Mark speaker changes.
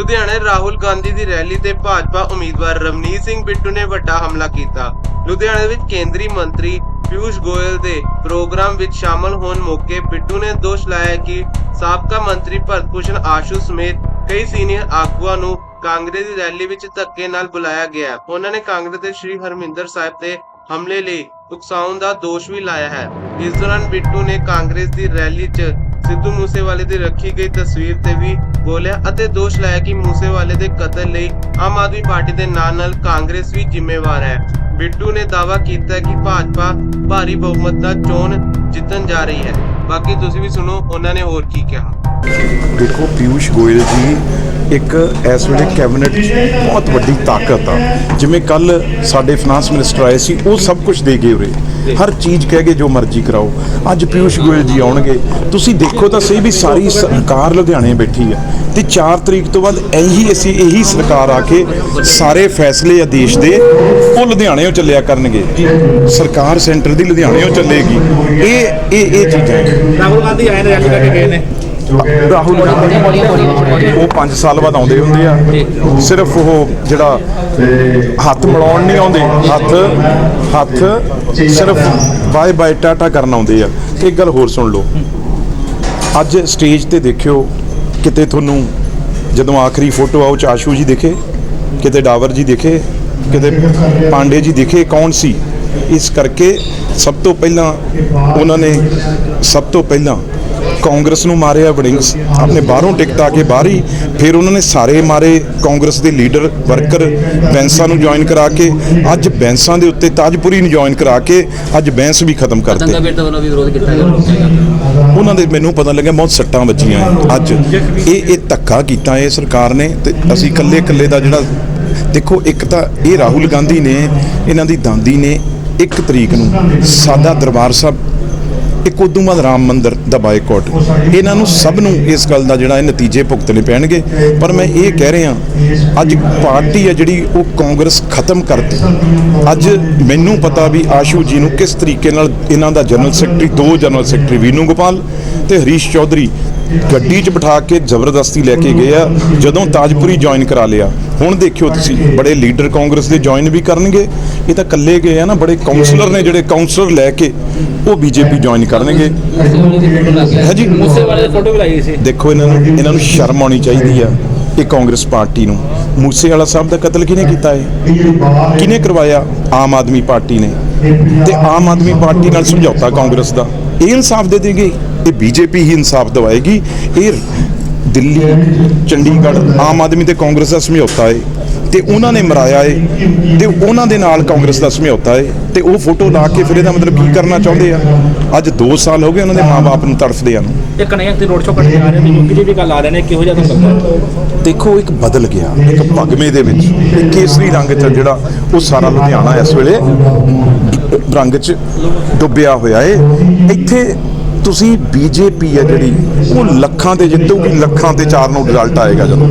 Speaker 1: ਲੁਧਿਆਣਾ ਰਾਹੁਲ ਗਾਂਧੀ ਦੀ ਰੈਲੀ ਤੇ ਭਾਜਪਾ ਉਮੀਦਵਾਰ ਰਵਨੀਤ ਸਿੰਘ ਬਿੱਟੂ ਨੇ ਵੱਡਾ ਹਮਲਾ ਕੀਤਾ। ਲੁਧਿਆਣਾ ਵਿੱਚ ਕੇਂਦਰੀ ਮੰਤਰੀ ਪਿਊਸ਼ ਗੋਇਲ ਦੇ ਪ੍ਰੋਗਰਾਮ ਵਿੱਚ ਸ਼ਾਮਲ ਹੋਣ ਮੌਕੇ ਬਿੱਟੂ ਨੇ ਦੋਸ਼ ਲਾਇਆ ਕਿ ਸਾਬਕਾ ਮੰਤਰੀ ਭਰਤ ਭੂਸ਼ਣ ਆਸ਼ੂ ਸਮੇਤ ਕਈ ਸੀਨੀਅਰ ਆਗੂਆਂ ਨੂੰ ਕਾਂਗਰਸ ਦੀ ਰੈਲੀ ਵਿੱਚ ਧੱਕੇ ਨਾਲ ਬੁਲਾਇਆ ਗਿਆ। ਉਹਨਾਂ ਨੇ ਕਾਂਗਰਸ ਦੇ ਸ਼੍ਰੀ ਹਰਮਿੰਦਰ ਸਾਹਿਬ ਤੇ ਹਮਲੇ ਲਈ ਉਕਸਾਉਣ ਦਾ ਦੋਸ਼ ਵੀ ਲਾਇਆ ਹੈ। ਇਸ ਦੌਰਾਨ ਬਿੱਟੂ ਨੇ ਕਾਂਗਰਸ ਦੀ ਰੈਲੀ 'ਚ ਸਿੱਧੂ ਮੂਸੇਵਾਲੇ ਦੀ ਰੱਖੀ ਗਈ ਤਸਵੀਰ ਤੇ ਵੀ ਬੋਲਿਆ ਅਤੇ ਦੋਸ਼ ਲਾਇਆ ਕਿ ਮੂਸੇਵਾਲੇ ਦੇ ਕਤਲ ਲਈ ਆਮ ਆਦਮੀ ਪਾਰਟੀ ਦੇ ਨਾਲ ਨਾਲ ਕਾਂਗਰਸ ਵੀ ਜ਼ਿੰਮੇਵਾਰ ਹੈ। ਬਿੱਟੂ ਨੇ ਦਾਵਾ ਕੀਤਾ ਕਿ ਭਾਜਪਾ ਭਾਰੀ ਬਹੁਮਤ ਨਾਲ ਚੋਣ ਜਿੱਤਣ ਜਾ ਰਹੀ ਹੈ। ਬਾਕੀ ਤੁਸੀਂ ਵੀ ਸੁਣੋ, ਉਹਨਾਂ ਨੇ ਹੋਰ ਕੀ ਕਿਹਾ।
Speaker 2: ਦੇਖੋ ਪਿਊਸ਼ ਗੋਇਲ ਜੀ ਇੱਕ ਇਸ ਵੇਲੇ ਕੈਬਨਿਟ 'ਚ ਬਹੁਤ ਵੱਡੀ ਤਾਕਤ ਆ। ਜਿਵੇਂ ਕੱਲ ਸਾਡੇ ਫਾਈਨਾਂਸ ਮਿਨਿਸਟਰ ਆਏ ਸੀ, ਉਹ ਸਭ ਕੁਝ ਦੇ ਗਏ ਉਰੇ। ਹਰ ਚੀਜ਼ ਕਹਿ ਕੇ ਜੋ ਮਰਜ਼ੀ ਕਰਾਓ। ਅੱਜ ਪਿਊਸ਼ ਗੋਇਲ ਜੀ ਆਉਣਗੇ। ਤੁਸੀਂ ਦੇਖੋ ਤਾਂ ਸਹੀ ਵੀ ਸਾਰੀ ਸਰਕਾਰ ਲੁਧਿਆਣੇ ਬੈਠੀ ਆ। ਤੇ 4 ਤਰੀਕ ਤੋਂ ਬਾਅਦ ਇਹੀ ਅਸੀਂ ਇਹੀ ਸਰਕਾਰ ਆ ਕੇ ਸਾਰੇ ਫੈਸਲੇ ਆ ਦੇਸ਼ ਦੇ, ਉਹ ਲੁਧਿਆਣੇੋਂ ਚੱਲਿਆ ਕਰਨਗੇ। ਸਰਕਾਰ ਸੈਂਟਰ ਦੀ ਲੁਧਿਆਣੇੋਂ ਚੱਲੇਗੀ। ਇਹ ਇਹ ਇਹ ਚੀਜ਼ਾਂ
Speaker 3: ਰਾਹੁਲ ਗਾਂਧੀ ਆਏ ਨੇ, ਰੈਲੀ ਕਰਕੇ ਗਏ ਨੇ।
Speaker 2: ਰਾਹੁਲ ਗਾਂਧੀ ਉਹ 5 ਸਾਲ ਬਾਅਦ ਆਉਂਦੇ ਹੁੰਦੇ ਆ। ਸਿਰਫ ਉਹ ਜਿਹੜਾ ਹੱਥ ਮਿਲਾਉਣ ਨਹੀਂ ਆਉਂਦੇ ਹੱਥ ਹੱਥ ਸਿਰਫ ਬਾਏ ਬਾਏ ਟਾਟਾ ਕਰਨ ਆਉਂਦੇ ਆ। ਇੱਕ ਗੱਲ ਹੋਰ ਸੁਣ ਲਓ। ਅੱਜ ਸਟੇਜ ਤੇ ਦੇਖਿਓ ਕਿਤੇ ਤੁਹਾਨੂੰ ਜਦੋਂ ਆਖਰੀ ਫੋਟੋ ਆਉ ਚਾਸ਼ੂ ਜੀ ਦਿਖੇ? ਕਿਤੇ ਡਾਵਰ ਜੀ ਦਿਖੇ? ਕਿਤੇ ਪਾਂਡੇ ਜੀ ਦਿਖੇ? ਕੌਣ ਸੀ? ਇਸ ਕਰਕੇ ਸਭ ਤੋਂ ਪਹਿਲਾਂ ਉਹਨਾਂ ਨੇ ਸਭ ਤੋਂ ਪਹਿਲਾਂ ਕਾਂਗਰਸ ਨੂੰ ਮਾਰਿਆ ਵੜਿੰਗਸ ਆਪਣੇ ਬਾਹਰੋਂ ਟਿਕਟ ਆ ਕੇ ਬਾਹਰ ਫਿਰ ਉਹਨਾਂ ਨੇ ਸਾਰੇ ਮਾਰੇ ਕਾਂਗਰਸ ਦੇ ਲੀਡਰ ਵਰਕਰ ਬੈਂਸਾਂ ਨੂੰ ਜੁਆਇਨ ਕਰਾ ਕੇ ਅੱਜ ਬੈਂਸਾਂ ਦੇ ਉੱਤੇ ਤਾਜਪੁਰੀ ਨੂੰ ਜੁਆਇਨ ਕਰਾ ਕੇ ਅੱਜ ਬੈਂਸ ਵੀ ਖਤਮ ਕਰਤੇ। ਉਹਨਾਂ ਦੇ ਮੈਨੂੰ ਪਤਾ ਲੱਗਿਆ ਬਹੁਤ ਸੱਟਾਂ ਵੱਜੀਆਂ ਅੱਜ ਇਹ ਇਹ ਧੱਕਾ ਕੀਤਾ ਇਹ ਸਰਕਾਰ ਨੇ ਤੇ ਅਸੀਂ ਇਕੱਲੇ ਇਕੱਲੇ ਦਾ ਜਿਹੜਾ ਦੇਖੋ ਇੱਕ ਤਾਂ ਇਹ ਰਾਹੁਲ ਗਾਂਧੀ ਨੇ ਇਹਨਾਂ ਦੀ ਦਾਦੀ ਨੇ ਇੱਕ ਤਰੀਕ ਨੂੰ ਸਾਦਾ ਦਰਬਾਰ ਸਾਹਿਬ ਇੱਕ ਉਦੋਂ ਬਾਅਦ ਰਾਮ ਮੰਦਿਰ ਦਾ ਬਾਈਕਾਟ ਇਹਨਾਂ ਨੂੰ ਸਭ ਨੂੰ ਇਸ ਗੱਲ ਦਾ ਜਿਹੜਾ ਇਹ ਨਤੀਜੇ ਭੁਗਤਣੇ ਪੈਣਗੇ। ਪਰ ਮੈਂ ਇਹ ਕਹਿ ਰਿਹਾ, ਅੱਜ ਪਾਰਟੀ ਹੈ ਜਿਹੜੀ ਉਹ ਕਾਂਗਰਸ ਖਤਮ ਕਰਤੀ। ਅੱਜ ਮੈਨੂੰ ਪਤਾ ਵੀ ਆਸ਼ੂ ਜੀ ਨੂੰ ਕਿਸ ਤਰੀਕੇ ਨਾਲ ਇਹਨਾਂ ਦਾ ਜਨਰਲ ਸੈਕਟਰੀ, ਦੋ ਜਨਰਲ ਸੈਕਟਰੀ ਵੀਨੂ ਗੋਪਾਲ ਤੇ ਹਰੀਸ਼ ਚੌਧਰੀ ਗੱਡੀ 'ਚ ਬਿਠਾ ਕੇ ਜ਼ਬਰਦਸਤੀ ਲੈ ਕੇ ਗਏ ਆ। ਜਦੋਂ ਤਾਜਪੁਰੀ ਜੁਆਇਨ ਕਰਾ ਲਿਆ ਹੁਣ ਦੇਖਿਓ ਤੁਸੀਂ ਬੜੇ ਲੀਡਰ ਕਾਂਗਰਸ ਦੇ ਜੁਆਇਨ ਵੀ ਕਰਨਗੇ। ਇਹ ਤਾਂ ਇਕੱਲੇ ਗਏ ਆ ਨਾ ਬੜੇ ਕਾਉਂਸਲਰ ਨੇ ਜਿਹੜੇ ਕਾਉਂਸਲਰ ਲੈ ਕੇ ਉਹ ਬੀਜੇਪੀ ਜੁਆਇਨ ਕਰਨਗੇ। ਹੈ ਜੀ
Speaker 3: ਮੂਸੇ ਵਾਲੇ ਦੀ ਫੋਟੋ ਵੀ ਲਾਈ ਸੀ।
Speaker 2: ਦੇਖੋ ਇਹਨਾਂ ਨੂੰ ਇਹਨਾਂ ਨੂੰ ਸ਼ਰਮ ਆਉਣੀ ਚਾਹੀਦੀ ਆ ਇਹ ਕਾਂਗਰਸ ਪਾਰਟੀ ਨੂੰ। ਮੂਸੇ ਵਾਲਾ ਸਾਹਿਬ ਦਾ ਕਤਲ ਕਿਹਨੇ ਕੀਤਾ ਹੈ। ਕਿਹਨੇ ਕਰਵਾਇਆ? ਆਮ ਆਦਮੀ ਪਾਰਟੀ ਨੇ। ਤੇ ਆਮ ਆਦਮੀ ਪਾਰਟੀ ਨਾਲ ਸਮਝੌਤਾ ਕਾਂਗਰਸ ਦਾ। ਇਹ ਇਨਸਾਫ ਦੇ ਦੇਗੇ। ਇਹ ਬੀਜੇਪੀ ਹੀ ਇਨਸਾਫ ਦਵਾਏਗੀ। ਇਹ ਦਿੱਲੀ ਚੰਡੀਗੜ੍ਹ ਆਮ ਆਦਮੀ ਤੇ ਕਾਂਗਰਸ ਦਾ ਸਮਝੌਤਾ ਹੈ ਤੇ ਉਹਨਾਂ ਨੇ ਮਰਾਇਆ ਏ ਤੇ ਉਹਨਾਂ ਦੇ ਨਾਲ ਕਾਂਗਰਸ ਦਾ ਸਮਝੌਤਾ ਏ ਤੇ ਉਹ ਫੋਟੋ ਲਾ ਕੇ ਫਿਰ ਇਹਦਾ ਮਤਲਬ ਕੀ ਕਰਨਾ ਚਾਹੁੰਦੇ ਆ? ਅੱਜ 2 ਸਾਲ ਹੋ ਗਏ ਉਹਨਾਂ ਦੇ ਮਾਪੇ ਨੂੰ ਤੜਫਦੇ ਆ ਨੂੰ।
Speaker 3: ਇਹ ਕਨਈਆ ਤੇ ਰੋਡ ਸ਼ੋ ਕਰਕੇ ਆ ਰਹੇ ਨੇ ਯੂਪੀ ਦੀ ਵੀ ਗੱਲ ਆ ਰਹੇ ਨੇ ਕਿਹੋ ਜਿਹਾ ਤੁਹਾਨੂੰ ਲੱਗਦਾ
Speaker 2: ਦੇਖੋ ਇੱਕ ਬਦਲ ਗਿਆ ਇੱਕ ਭਗਵੇਂ ਦੇ ਵਿੱਚ ਇੱਕ ਕੇਸਰੀ ਰੰਗ ਚ ਜਿਹੜਾ ਉਹ ਸਾਰਾ ਲੁਧਿਆਣਾ ਇਸ ਵੇਲੇ ਰੰਗ ਚ ਡੁੱਬਿਆ ਹੋਇਆ ਏ। ਇੱਥੇ ਤੁਸੀਂ ਬੀਜੇਪੀ ਹੈ ਜਿਹੜੀ, ਉਹ ਲੱਖਾਂ ਤੇ ਜਿੱਤੂਗੀ, ਲੱਖਾਂ ਤੇ ਚਾਰ ਨੂੰ ਰਿਜ਼ਲਟ ਆਏਗਾ ਜਦੋਂ।